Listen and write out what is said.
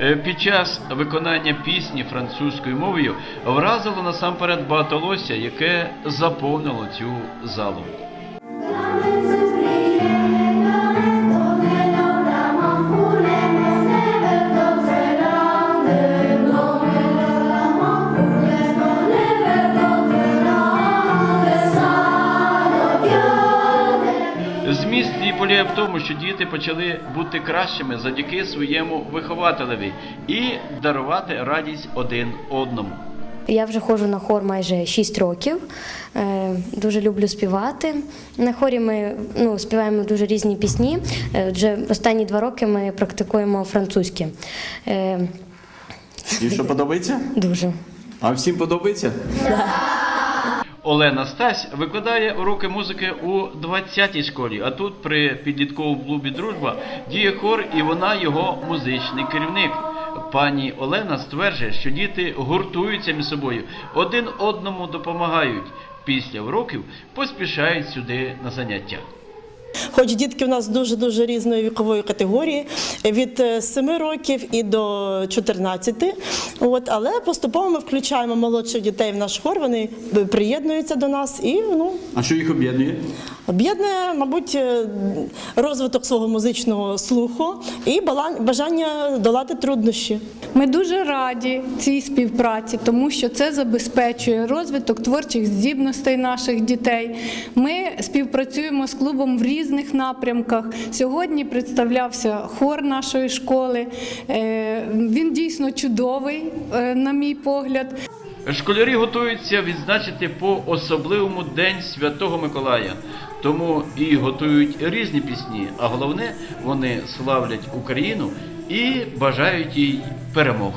е, під час виконання пісні французькою мовою вразило насамперед багатолосся, яке заповнило цю залу. Зміст в тому, що діти почали бути кращими завдяки своєму вихователеві і дарувати радість один одному. Я вже ходжу на хор майже 6 років. Е, Дуже люблю співати. На хорі ми ну, співаємо дуже різні пісні. Е, Вже останні два роки ми практикуємо французьке. І що подобається? Дуже. А всім подобається? Олена Стась викладає уроки музики у 20-й школі, а тут при підлітковому клубі Дружба діє хор і вона його музичний керівник. Пані Олена стверджує, що діти гуртуються між собою, один одному допомагають. Після уроків поспішають сюди на заняття. Хоч дітки в нас дуже дуже різної вікової категорії, від е, 7 років і до 14. От, але поступово ми включаємо молодших дітей в наш хор. Вони е, приєднуються до нас і ну, А що їх об'єднує? об'єднує, мабуть, е, розвиток свого музичного слуху і бажання долати труднощі. Ми дуже раді цій співпраці, тому що це забезпечує розвиток творчих здібностей наших дітей. Ми співпрацюємо з клубом в різних напрямках. Сьогодні представлявся хор нашої школи. Е, Він дійсно чудовий, е, на мій погляд. Школярі готуються відзначити по особливому день Святого Миколая, тому і готують різні пісні, а головне, вони славлять Україну і бажають їй перемог.